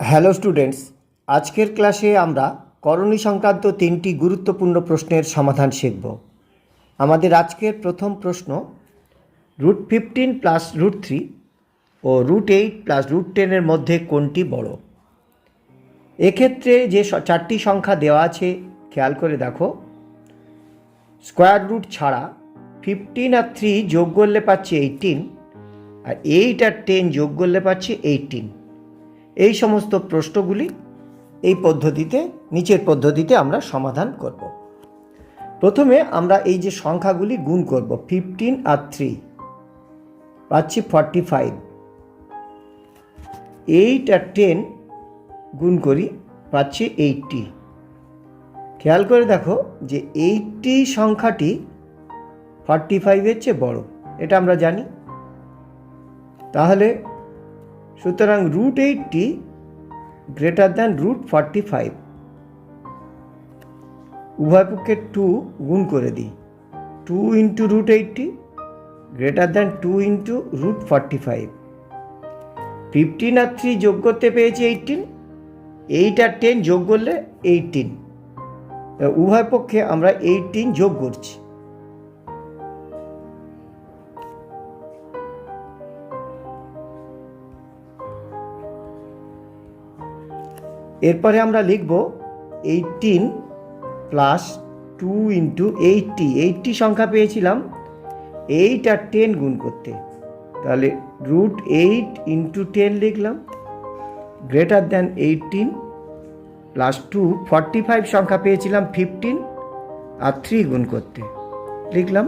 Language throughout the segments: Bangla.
হ্যালো স্টুডেন্টস, আজকের ক্লাসে আমরা করণী সংক্রান্ত তিনটি গুরুত্বপূর্ণ প্রশ্নের সমাধান শিখব। আমাদের আজকের প্রথম প্রশ্ন root fifteen plus root three ও রুট এইট প্লাস রুট টেনের মধ্যে কোনটি বড়? এক্ষেত্রে যে চারটি সংখ্যা দেওয়া আছে, খেয়াল করে দেখো। স্কোয়ার রুট ছাড়া ফিফটিন আর থ্রি যোগ করলে পাচ্ছি এইটিন আর এইট আর টেন যোগ করলে পাচ্ছি এইটিন এই সমস্ত প্রশ্নগুলি এই পদ্ধতিতে, নিচের পদ্ধতিতে আমরা সমাধান করব। প্রথমে আমরা এই যে সংখ্যাগুলি গুণ করব ফিফটিন আর থ্রি পাচ্ছি ফর্টি ফাইভ এইট আর টেন গুণ করি, পাচ্ছি এইটটি খেয়াল করে দেখো যে এইটটি সংখ্যাটি ফর্টি ফাইভের চেয়ে বড়, এটা আমরা জানি। তাহলে সুতরাং root eighty greater than root forty five উভয় পক্ষে টু গুণ করে দিই। Two into root eighty greater than two into root forty five fifteen আর থ্রি যোগ করতে পেয়েছি এইটিন এইট আর টেন যোগ করলে এইটিন উভয় পক্ষে আমরা এইটিন যোগ করছি। এরপরে আমরা লিখব eighteen plus two into eighty. Eighty সংখ্যা পেয়েছিলাম, এইট আর টেন গুণ করতে। তাহলে রুট এইট ইন্টু টেন লিখলাম, greater than eighteen plus two, forty five সংখ্যা পেয়েছিলাম ফিফটিন আর থ্রি গুণ করতে। লিখলাম,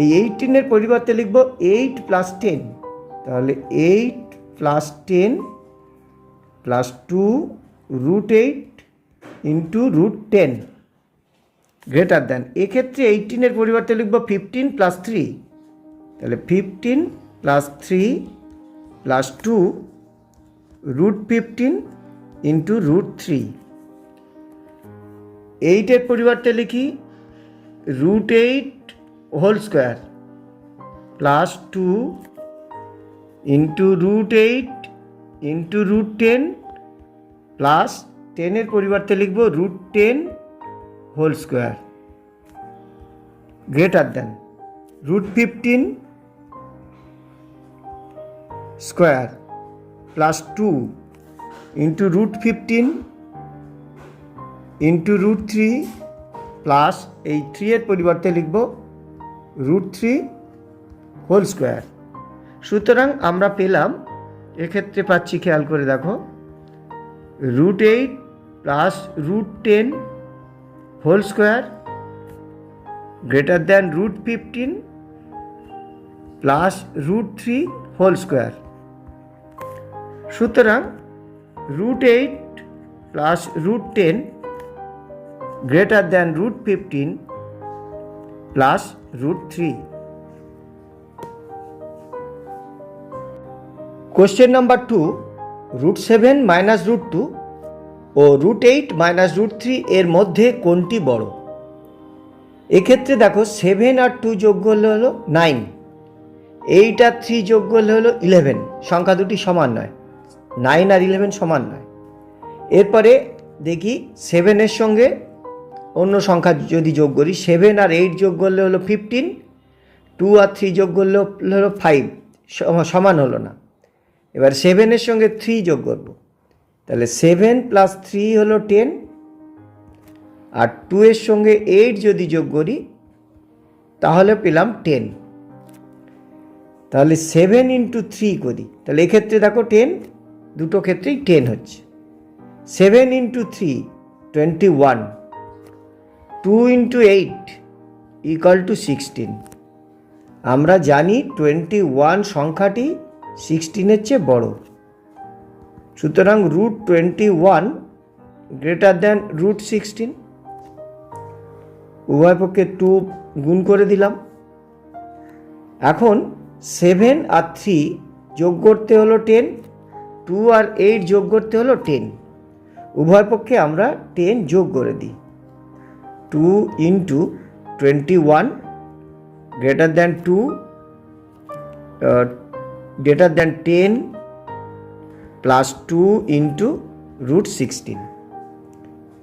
এই এইটিনের পরিবর্তে লিখব এইট প্লাস টেন। তাহলে eight plus ten plus two root eight into root ten greater than এক্ষেত্রে এইটিনের পরিবর্তে লিখব ফিফটিন প্লাস থ্রি তাহলে fifteen plus three plus two root fifteen into root three এইটের পরিবর্তে লিখি root eight whole square plus two into root eight into root ten plus টেনের পরিবর্তে লিখব root ten whole square greater than root fifteen square plus two into root fifteen into root three plus এই থ্রি এর পরিবর্তে লিখব রুট থ্রি হোল স্কোয়ার সুতরাং আমরা পেলাম এক্ষেত্রে পাচ্ছি খেয়াল করে দেখো। Root eight plus root ten whole square greater than root fifteen plus root three whole square সুতরাং root eight plus root ten greater than root fifteen plus root three question number two root seven minus root two ও root eight minus root three এর মধ্যে কোনটি বড়? এক্ষেত্রে দেখো সেভেন আর টু যোগ করলে হলো নাইন এইট আর থ্রি যোগ করলে হলো ইলেভেন সংখ্যা দুটি সমান নয় নাইন আর ইলেভেন সমান নয়। এরপরে দেখি সেভেনের সঙ্গে অন্য সংখ্যা যদি যোগ করি সেভেন আর এইট যোগ করলে হলো ফিফটিন টু আর থ্রি যোগ করলে হলো ফাইভ সমান হলো না। এবার সেভেনের সঙ্গে থ্রি যোগ করব। তাহলে সেভেন প্লাস থ্রি হলো টেন আর টু এর সঙ্গে এইট যদি যোগ করি, তাহলে পেলাম টেন তাহলে সেভেন ইন্টু থ্রি করি। তাহলে এক্ষেত্রে দেখো টেন দুটো ক্ষেত্রেই টেন হচ্ছে। Seven into three twenty one two into eight equal two sixteen আমরা জানি টোয়েন্টি ওয়ান সংখ্যাটি সিক্সটিনের চেয়ে বড়। সুতরাং root twenty one greater than root sixteen. উভয় পক্ষে টু গুণ করে দিলাম। এখন সেভেন আর থ্রি যোগ করতে হলো টেন, টু আর এইট যোগ করতে হলো টেন। উভয় পক্ষে আমরা টেন যোগ করে দিই। Two into twenty one greater than two greater than ten plus two into root sixteen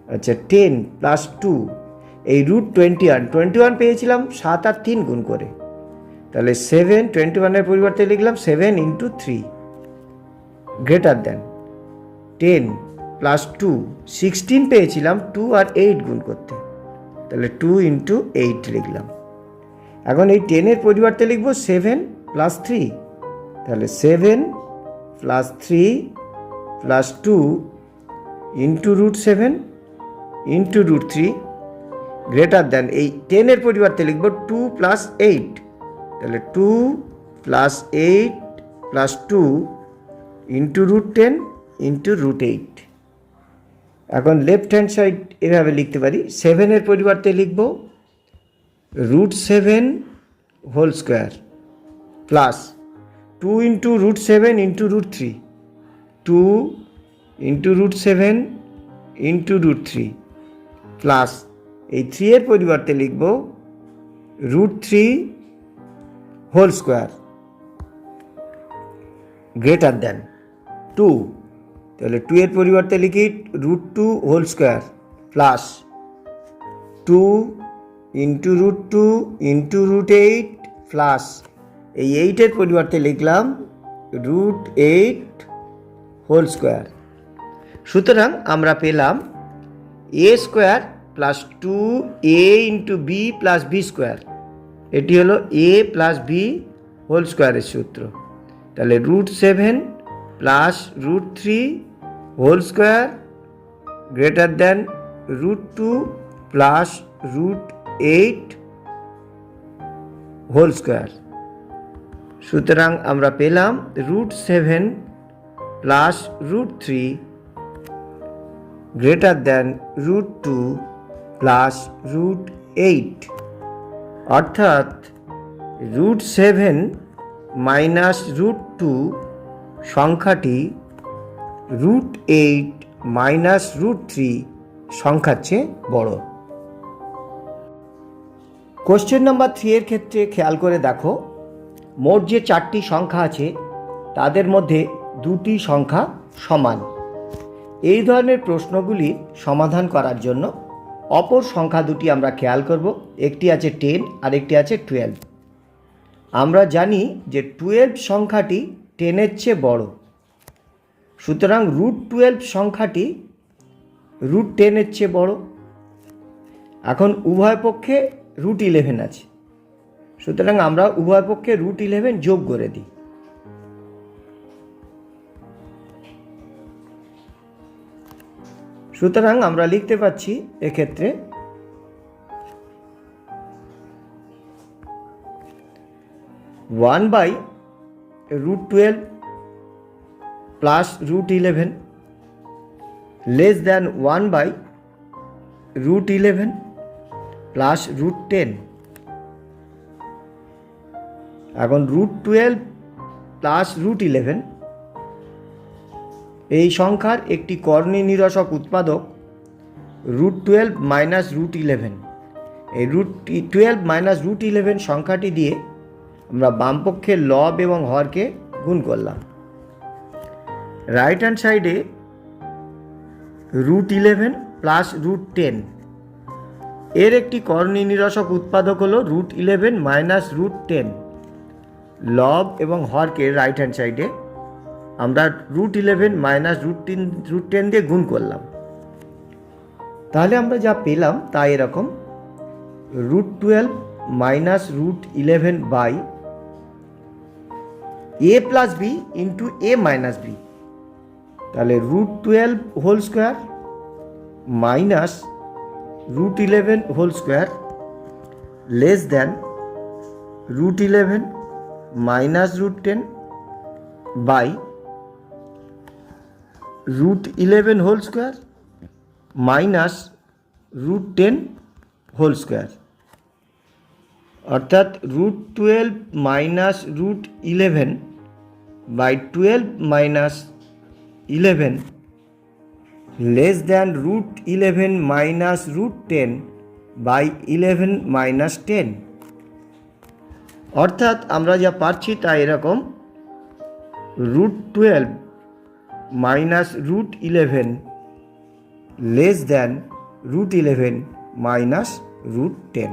আচ্ছা টেন প্লাস টু এই root twenty one twenty one পেয়েছিলাম সাত আর তিন গুণ করে। তাহলে সেভেন টোয়েন্টি ওয়ানের পরিবর্তে লিখলাম seven into three greater than ten plus two sixteen পেয়েছিলাম টু আর এইট গুণ করতে। তাহলে টু ইন্টু এইট লিখলাম। এখন এই টেনের পরিবর্তে লিখব সেভেন প্লাস থ্রি তাহলে seven plus three plus two into root seven into root three greater than এই টেনের পরিবর্তে লিখব টু প্লাস এইট তাহলে two plus eight plus two into root ten into root eight এখন লেফট হ্যান্ড সাইড এভাবে লিখতে পারি। সেভেনের পরিবর্তে লিখব root seven whole square plus two into root seven into root three two into root seven into root three plus এই থ্রি এর পরিবর্তে লিখব root three whole square greater than two তাহলে টু এর পরিবর্তে লিখি root two whole square plus two into root two into root eight plus এই এইটের পরিবর্তে লিখলাম রুট এইট হোল স্কোয়ার সুতরাং আমরা পেলাম A square plus two A into B plus B square এটি হলো এ প্লাস বি হোল স্কোয়ারের সূত্র। তাহলে root seven plus root three whole square greater than root two plus root eight whole square সুতরাং আমরা পেলাম root seven plus root three greater than root two plus root eight. অর্থাৎ root seven minus root two সংখ্যাটি root eight minus root three সংখ্যার চেয়ে বড়। কোশ্চেন নাম্বার থ্রি এর ক্ষেত্রে খেয়াল করে দেখো মোট যে চারটি সংখ্যা আছে, তাদের মধ্যে দুটি সংখ্যা সমান। এই ধরনের প্রশ্নগুলি সমাধান করার জন্য অপর সংখ্যা দুটি আমরা খেয়াল করব। একটি আছে টেন আর একটি আছে টুয়েলভ আমরা জানি যে টুয়েলভ সংখ্যাটি টেনের চেয়ে বড়। সুতরাং রুট টুয়েলভ সংখ্যাটি রুট টেনের চেয়ে বড়। এখন উভয় পক্ষে রুট ইলেভেন আছে। সুতরাং আমরা উভয় পক্ষে রুট ইলেভেন যোগ করে দিই। সুতরাং আমরা লিখতে পাচ্ছি এক্ষেত্রে one by root twelve plus root eleven less than one by root eleven plus root ten এখন root twelve plus root eleven এই সংখ্যার একটি কর্ণী নিরসক উৎপাদক root twelve minus root eleven এই root twelve minus root eleven সংখ্যাটি দিয়ে আমরা বামপক্ষের লব এবং হরকে গুণ করলাম। রাইট হ্যান্ড সাইডে root eleven plus root ten এর একটি কর্ণী নিরসক উৎপাদক হলো root eleven minus root ten লব এবং হরকে রাইট হ্যান্ড সাইডে আমরা root eleven minus root ten root ten দিয়ে গুণ করলাম। তাহলে আমরা যা পেলাম তা এরকম root twelve minus root eleven by A plus B into A minus B তাহলে root twelve whole square minus root eleven whole square less than root eleven minus root ten by root eleven whole square minus root ten whole square অর্থাৎ root twelve minus root eleven by twelve minus eleven less than root eleven minus root ten by eleven minus ten অর্থাৎ আমরা যা পাচ্ছি তা এরকম root twelve minus root eleven less than root eleven minus root ten